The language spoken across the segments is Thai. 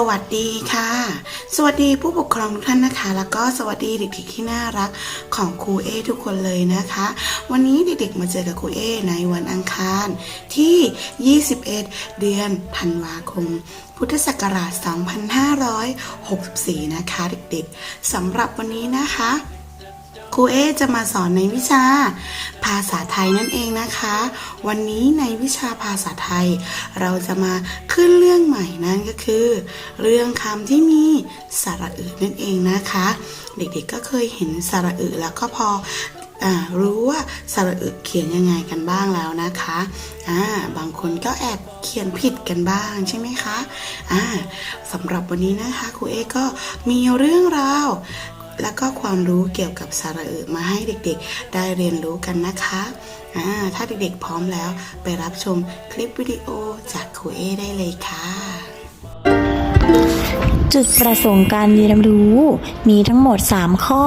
สวัสดีค่ะ สวัสดีผู้ปกครองทุกท่านนะคะ แล้วก็สวัสดีเด็กๆที่น่ารักของครูเอทุกคนเลยนะคะ วันนี้เด็กๆมาเจอกับครูเอในวันอังคารที่ 21 เดือนธันวาคม พุทธศักราช 2564 นะคะ เด็กๆสำหรับวันนี้นะคะ ครูเอจะมาสอนในวิชา ภาษาไทยนั่นเองนะคะ วันนี้ในวิชาภาษาไทย เราจะมาขึ้นเรื่องใหม่นั่นก็คือ เรื่องคำที่มีสระอึนั่นเองนะคะ เด็กๆก็เคยเห็นสระอึแล้วก็พออรู้ว่าสระอึเขียนยังไงกันบ้างแล้วนะคะบางคนก็แอบเขียนผิดกันบ้างใช่ไหมคะอ่าสำหรับวันนี้นะคะครูเอก็มีเรื่องราว แล้วก็ความรู้เกี่ยวกับสระอึมาให้เด็กๆ ได้เรียนรู้กันนะคะถ้าเด็กๆพร้อมแล้วไปรับชมคลิปวิดีโอจากครูเอได้เลยค่ะ จุดประสงค์การเรียนรู้มีทั้งหมด 3 ข้อ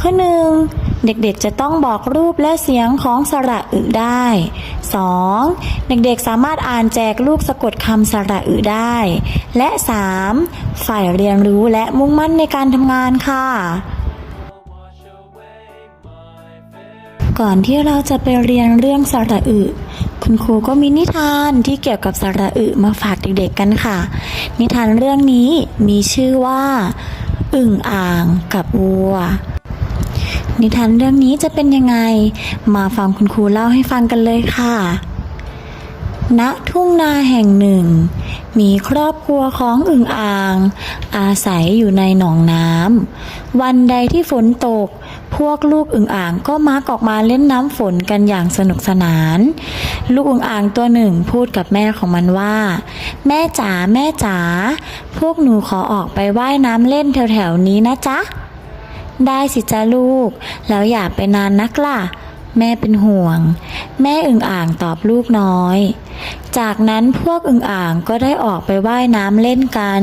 ข้อ 1. เด็กๆจะต้องบอกรูปและเสียงของสระอึได้ 2. เด็กๆสามารถอ่านแจกลูกสะกดคำสระอึได้ และ 3. ฝ่ายเรียนรู้และมุ่งมั่นในการทำงานค่ะ ก่อนที่เราจะไปเรียนเรื่องสระอึ คุณครูก็มีนิทานที่เกี่ยวกับสระอึมาฝากเด็กๆกันค่ะ นิทานเรื่องนี้มีชื่อว่าอึ่งอ่างกับวัว นิทานเรื่องนี้จะเป็นยังไง มาฟังคุณครูเล่าให้ฟังกันเลยค่ะ ณ ทุ่งนาแห่งหนึ่ง มีครอบครัวของอึ่งอ่าง อาศัยอยู่ในหนองน้ำ วันใดที่ฝนตก พวกลูกอึ่งอ่างก็มักออกมาเล่นน้ำฝนกันอย่างสนุกสนาน ลูกอึ่งอ่างตัวหนึ่งพูดกับแม่ของมันว่า แม่จ๋าแม่จ๋าพวกหนูขอออกไปว่ายน้ำเล่นแถวๆนี้นะจ๊ะ ได้สิจ้าลูก แล้วอย่าไปนานนักล่ะ แม่เป็นห่วง แม่อึ่งอ่างตอบลูกน้อย จากนั้นพวกอึ่งอ่างก็ได้ออกไปว่ายน้ำเล่นกัน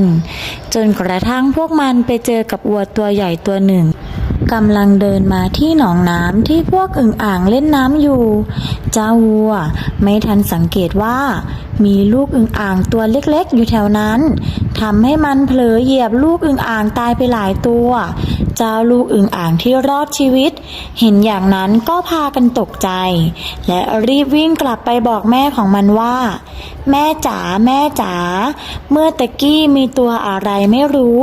จนกระทั่งพวกมันไปเจอกับวัวตัวใหญ่ตัวหนึ่ง กำลังเดินมาที่หนองน้ำที่พวกอึ่งอ่างเล่นน้ำอยู่ เจ้าวัวไม่ทันสังเกตว่า มีลูกอึ่งอ่างตัวเล็กๆ อยู่แถวนั้นทำให้มันเผลอเหยียบลูกอึ่งอ่างตายไปหลายตัว เจ้าลูกอึ่งอ่างที่รอดชีวิต เห็นอย่างนั้นก็พากันตกใจ และรีบวิ่งกลับไปบอกแม่ของมันว่า แม่จ๋าแม่จ๋าเมื่อตะกี้มีตัวอะไรไม่รู้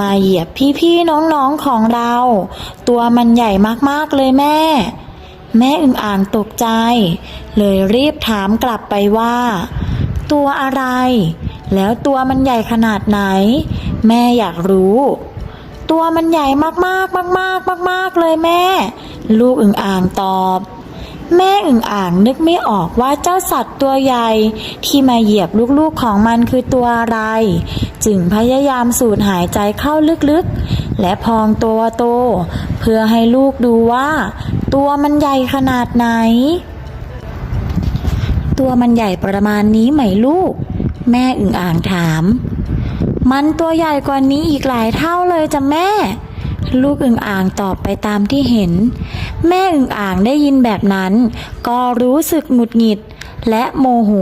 มาเหยียบพี่ๆน้องๆของเรา ตัวมันใหญ่มากๆเลยแม่ แม่อึ่งอ่างตกใจ เลยรีบถามกลับไปว่า ตัวอะไรแล้วตัวมันใหญ่ขนาดไหน แม่อยากรู้ ตัวมันใหญ่มากๆมากๆมากๆเลยแม่ ลูกอึ่งอ่างตอบแม่อึ่งอ่างนึกไม่ออกว่าเจ้าสัตว์ตัวใหญ่ที่มาเหยียบลูกๆของมันคือตัวอะไร จึงพยายามสูดหายใจเข้าลึกๆ และพองตัวโต เพื่อให้ลูกดูว่า ตัวมันใหญ่ขนาดไหน ตัวมันใหญ่ประมาณนี้ไหมลูก แม่อึ่งอ่างถาม มันตัวใหญ่กว่านี้อีกหลายเท่าเลยจ้ะแม่ ลูกอึ่งอ่างตอบไปตามที่เห็น แม่อึ่งอ่างได้ยินแบบนั้น ก็รู้สึกหงุดหงิด และโมโห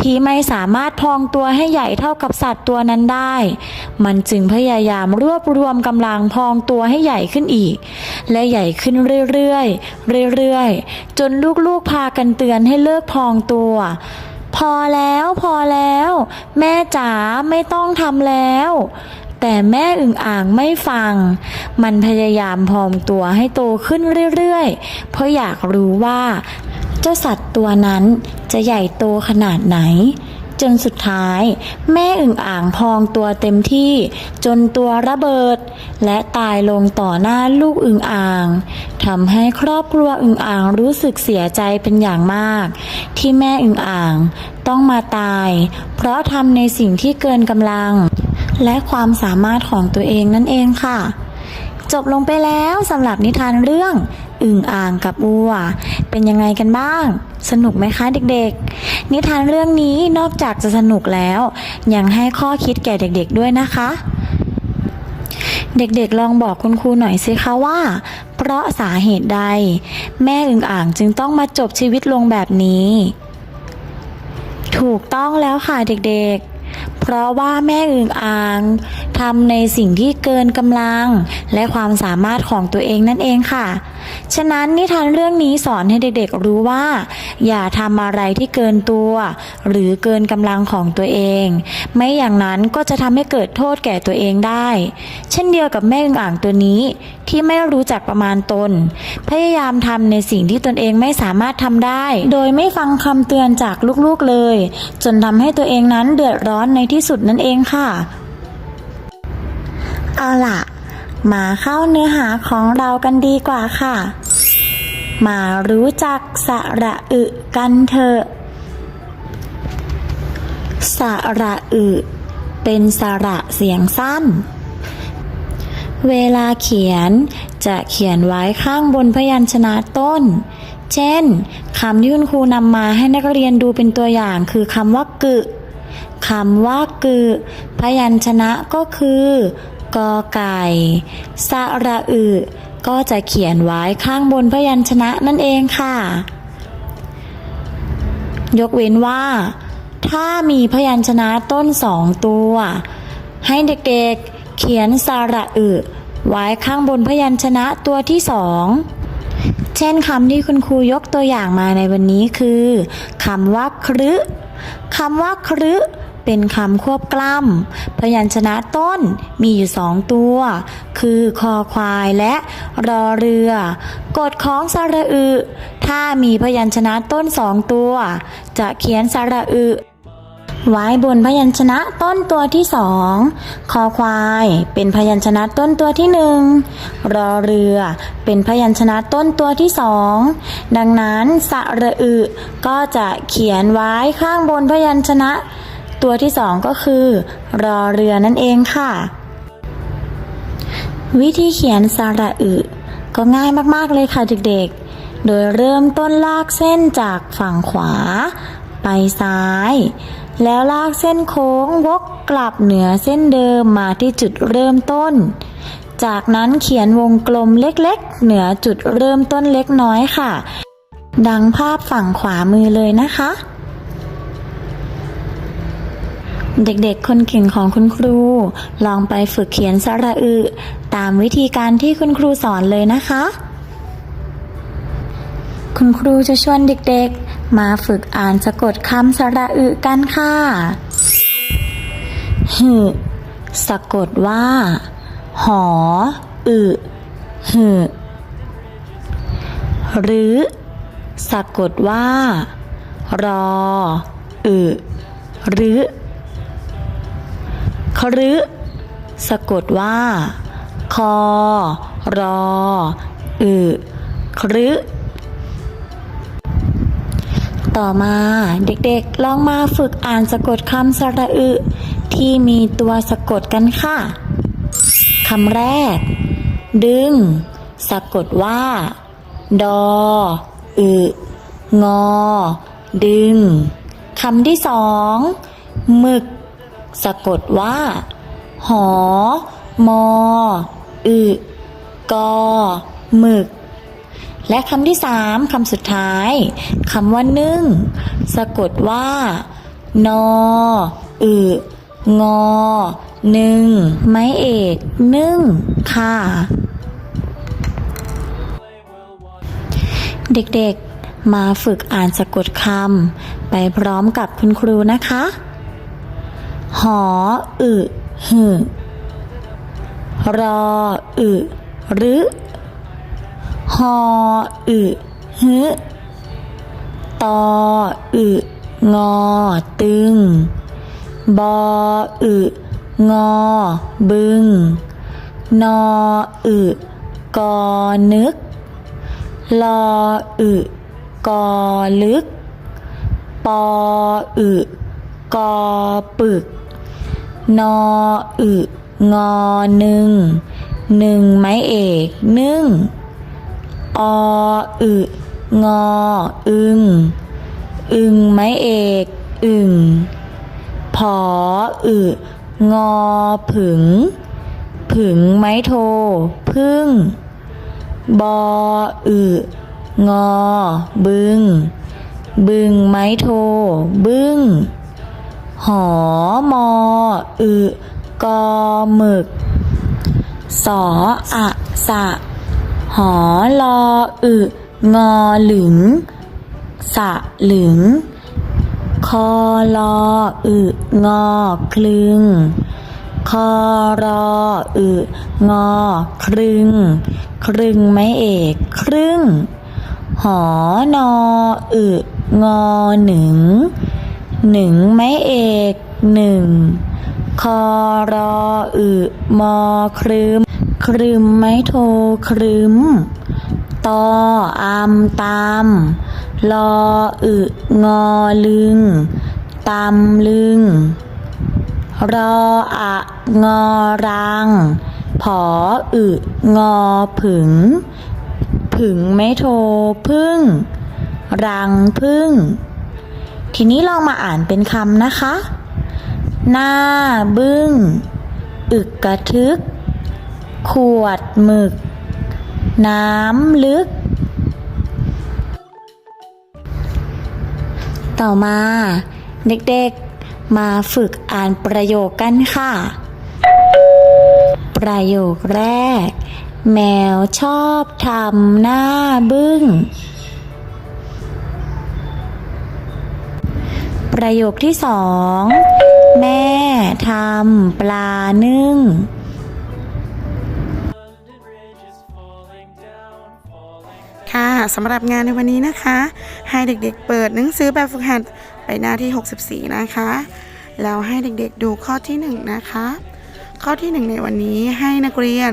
ที่ไม่สามารถพองตัวให้ใหญ่เท่ากับสัตว์ตัวนั้นได้ มันจึงพยายามรวบรวมกำลังพองตัวให้ใหญ่ขึ้นอีก และใหญ่ขึ้นเรื่อยๆเรื่อยๆจนลูกๆพากันเตือนให้เลิกพองตัว พอแล้วพอแล้ว แม่จ๋าไม่ต้องทำแล้ว แต่แม่อึ่งอ่างไม่ฟัง มันพยายามพอมตัวให้โตขึ้นเรื่อยๆ เพราะอยากรู้ว่า เจ้าสัตว์ตัวนั้นจะใหญ่โตขนาดไหน จนสุดท้าย แม่อึ่งอ่างพองตัวเต็มที่ จนตัวระเบิด และตายลงต่อหน้าลูกอึ่งอ่างทำให้ครอบครัวอึ่งอ่างรู้สึกเสียใจเป็นอย่างมาก ที่แม่อึ่งอ่างต้องมาตาย เพราะทำในสิ่งที่เกินกำลัง และความสามารถของตัวเองนั่นเองค่ะ จบลงไปแล้วสำหรับนิทานเรื่อง อึ่งอ่างกับวัว เป็นยังไงกันบ้าง สนุกไหมคะเด็กๆ นิทานเรื่องนี้นอกจากจะสนุกแล้ว ยังให้ข้อคิดแก่เด็กๆด้วยนะคะ เด็กๆลองบอกคุณครูหน่อยสิคะว่า เพราะสาเหตุใด แม่อึ่งอ่างจึงต้องมาจบชีวิตลงแบบนี้ ถูกต้องแล้วค่ะเด็กๆเพเพราะว่าแม่อึ่งอ่างทำในสิ่งที่เกินกำลัง และความสามารถของตัวเองนั่นเองค่ะ ฉะนั้นนิทานเรื่องนี้สอนให้เด็กๆรู้ว่า อย่าทำอะไรที่เกินตัว หรือเกินกำลังของตัวเอง ไม่อย่างนั้นก็จะทำให้เกิดโทษแก่ตัวเองได้ เช่นเดียวกับแม่งอ่างตัวนี้ที่ไม่รู้จักประมาณตน พยายามทำในสิ่งที่ตนเองไม่สามารถทำได้ โดยไม่ฟังคำเตือนจากลูกๆเลย จนทำให้ตัวเองนั้นเดือดร้อนในที่สุดนั่นเองค่ะ เอาล่ะ มาเข้าเนื้อหาของเรากันดีกว่าค่ะ มารู้จักสระอึกันเถอะสระอึเป็นสระเสียงสั้น เวลาเขียนจะเขียนไว้ข้างบนพยัญชนะต้น เช่นคำที่คุณครูนำมาให้นักเรียนดูเป็นตัวอย่างคือคำว่ากึคำว่ากึพยัญชนะก็คือ กอไก่สระอึก็จะเขียนไว้ข้างบนพยัญชนะนั่นเองค่ะ ยกเว้นว่า ถ้ามีพยัญชนะต้นสองตัว ให้เด็กๆเขียนสระอึไว้ข้างบนพยัญชนะตัวที่สองเช่นคำที่คุณครูยกตัวอย่างมาในวันนี้คือคำว่าครึคำว่าครึ เป็นคำควบกล้ำพยัญชนะต้นมีอยู่สองตัว คือคอควายและรอเรือ กฎของสระอึ ถ้ามีพยัญชนะต้นสองตัว จะเขียนสระอึไว้บนพยัญชนะต้นตัวที่สองคอควายเป็นพยัญชนะต้นตัวที่หนึ่งรอเรือเป็นพยัญชนะต้นตัวที่สองดังนั้นสระอึก็จะเขียนไว้ข้างบนพยัญชนะ ตัวที่สองก็คือ รอเรือนั่นเองค่ะ วิธีเขียนสระอึ ก็ง่ายมากๆเลยค่ะเด็กๆ โดยเริ่มต้นลากเส้นจากฝั่งขวา ไปซ้าย แล้วลากเส้นโค้งวกกลับเหนือเส้นเดิมมาที่จุดเริ่มต้น จากนั้นเขียนวงกลมเล็กๆ เหนือจุดเริ่มต้นเล็กน้อยค่ะ ดังภาพฝั่งขวามือเลยนะคะ เด็กๆ คนเก่งของคุณครู ลองไปฝึกเขียนสระอึ ตามวิธีการที่คุณครูสอนเลยนะคะ คุณครูจะชวนเด็กๆ มาฝึกอ่านสะกดคำสระอึกันค่ะหึสะกดว่า หอ อึหึหรือ สะกดว่า รอ อึหรือ ครึสะกดว่า คอ รอ อึครึต่อมาเด็กๆ ลองมาฝึกอ่านสะกดคำสระอึ ที่มีตัวสะกดกันค่ะคำแรก ดึง สะกดว่า ดอ อึงอ ดึงคำที่สองหมึก สะกดว่า หอ มอ อึกอหมึก และคำที่สามคำสุดท้ายคำว่านึ่ง สะกดว่า นอ อึงอหนึ่งไม้เอกนึ่งค่ะ เด็กๆ มาฝึกอ่านสะกดคำไปพร้อมกับคุณครูนะคะ ออึหึรออึหรือหออึฮึตออึงอตึง บออึงอบึง นออึกอนึก ลออึกอลึก ปออึกอปึก นออึงอหนึ่งหนึ่งไม้เอกนึ่งออึงออึงอึงไม้เอกอึงผออึงอผึงผึงไม้โทพึ่งบออึงอบึง บึงไม้โท บึ้ง หอมออึกอหมึก สออะสะ หอลออึ งอหลึง สะหลึง คอลออึงอคลึง คอรออึงอครึง ครึงไม้เอกครึ่ง หอนออึงอหนึ่ง หนึ่งไม้เอกหนึ่งคอรออึมอครึมครึมไม้โทครึมตออามตามลออึงอลึงตำลึง รออะงอรัง ผออึงอผึง ผึงไม่โทพึ่ง รังพึ่ง ทีนี้ลองมาอ่านเป็นคำนะคะ หน้าบึ้ง อึกกระทึก ขวดหมึก น้ำลึก ต่อมา เด็กๆ มาฝึกอ่านประโยคกันค่ะ ประโยคแรก แมวชอบทำหน้าบึ้ง ประโยคที่สอง แม่ทำปลานึ่ง ค่ะสำหรับงานในวันนี้นะคะ ให้เด็กๆเปิดหนังสือแบบฝึกหัดไปหน้าที่ 64 นะคะ แล้วให้เด็กๆดูข้อที่ 1 นะคะ ข้อที่ 1 ในวันนี้ให้นักเรียน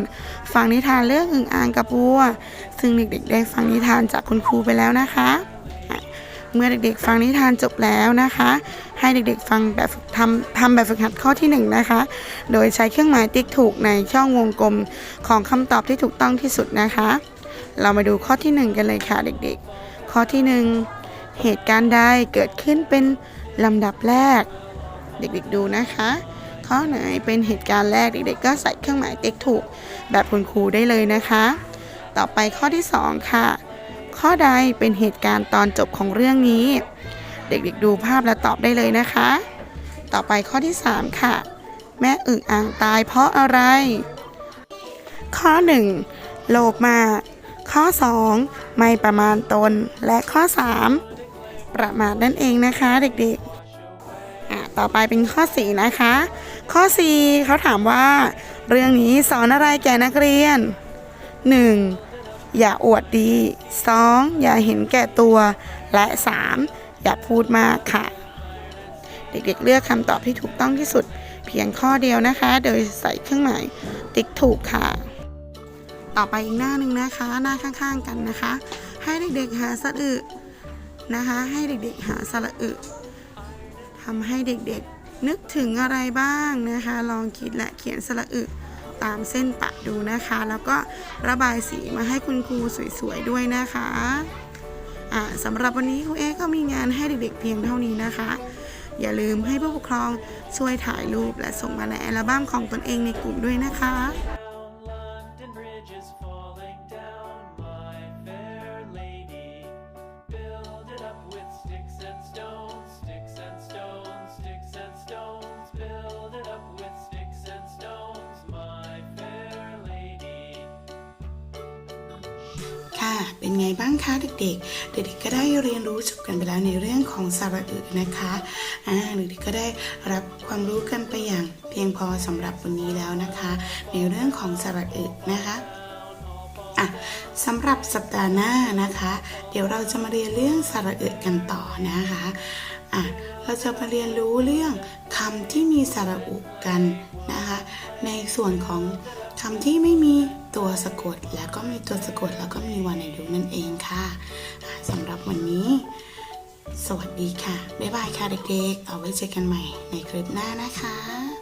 ฟังนิทานเรื่องอึ่งอ่างกับวัว ซึ่งเด็กๆได้ฟังนิทานจากคุณครูไปแล้วนะคะอะ เมื่อเด็กๆ ฟังนิทานจบแล้วนะคะ ให้เด็กๆฟังแบบฝึกทำทำแบบฝึกหัดข้อที่1นะคะ โดยใช้เครื่องหมายติ๊กถูกในช่องวงกลมของคำตอบที่ถูกต้องที่สุดนะคะ เรามาดูข้อที่ 1 กันเลยค่ะเด็กๆ ข้อที่ 1 เหตุการณ์ใดเกิดขึ้นเป็นลำดับแรก เด็กๆดูนะคะ ข้อไหนเป็นเหตุการณ์แรกเด็กๆ ก็ใส่เครื่องหมายติ๊กถูกแบบคุณครูได้เลยนะคะ ต่อไปข้อที่ 2 ค่ะ ข้อใดเป็นเหตุการณ์ตอนจบของเรื่องนี้ เด็กๆดูภาพและตอบได้เลยนะคะ ต่อไปข้อที่ 3 ค่ะ แม่อึ่งอ่างตายเพราะอะไร ข้อ 1 โลภมาก ข้อ 2 ไม่ประมาณตน และข้อ 3 ประมาทนั่นเองนะคะเด็กๆอะต่อไปเป็นข้อ 4 นะคะ ข้อ 4 เขาถามว่า เรื่องนี้สอนอะไรแก่นักเรียน 1. อย่าอวดดี 2. อย่าเห็นแก่ตัว และ 3. อย่าพูดมากค่ะ เด็กๆเลือกคำตอบที่ถูกต้องที่สุด เพียงข้อเดียวนะคะ โดยใส่เครื่องหมายติ๊กถูกค่ะ ต่อไปอีกหน้าหนึ่งนะคะ หน้าข้างๆกันนะคะ ให้เด็กๆหาสะอึนะคะ ให้เด็กๆหาสระอึทำให้เด็กๆนึกถึงอะไรบ้างนะคะ ลองคิดและเขียนสระอึ ตามเส้นปะดูนะคะ แล้วก็ระบายสีมาให้คุณครูสวยๆด้วยนะคะอ่าสำหรับวันนี้ครูเอก็มีงานให้เด็กๆเพียงเท่านี้นะคะ อย่าลืมให้ผู้ปกครองช่วยถ่ายรูปและส่งมาในอัลบั้มของตนเองในกลุ่มด้วยนะคะ ค่ะ เป็นไงบ้างคะเด็กๆ เด็กๆก็ได้เรียนรู้จบกันไปแล้วในเรื่องของสระอึนะคะอ่าเด็กๆก็ได้รับความรู้กันไปอย่างเพียงพอสำหรับวันนี้แล้วนะคะ ในเรื่องของสระอึนะคะอะสำหรับสัปดาห์หน้านะคะ เดี๋ยวเราจะมาเรียนเรื่องสระอึกันต่อนะคะอะเราจะมาเรียนรู้เรื่องคำที่มีสระอุกันนะคะ ในส่วนของ คำที่ไม่มีตัวสะกดแล้วก็มีตัวสะกดแล้วก็มีวรรณยุกต์นั่นเองค่ะอะสำหรับวันนี้ สวัสดีค่ะ บ๊ายบายค่ะเด็กๆ เอาไว้เจอกันใหม่ในคลิปหน้านะคะ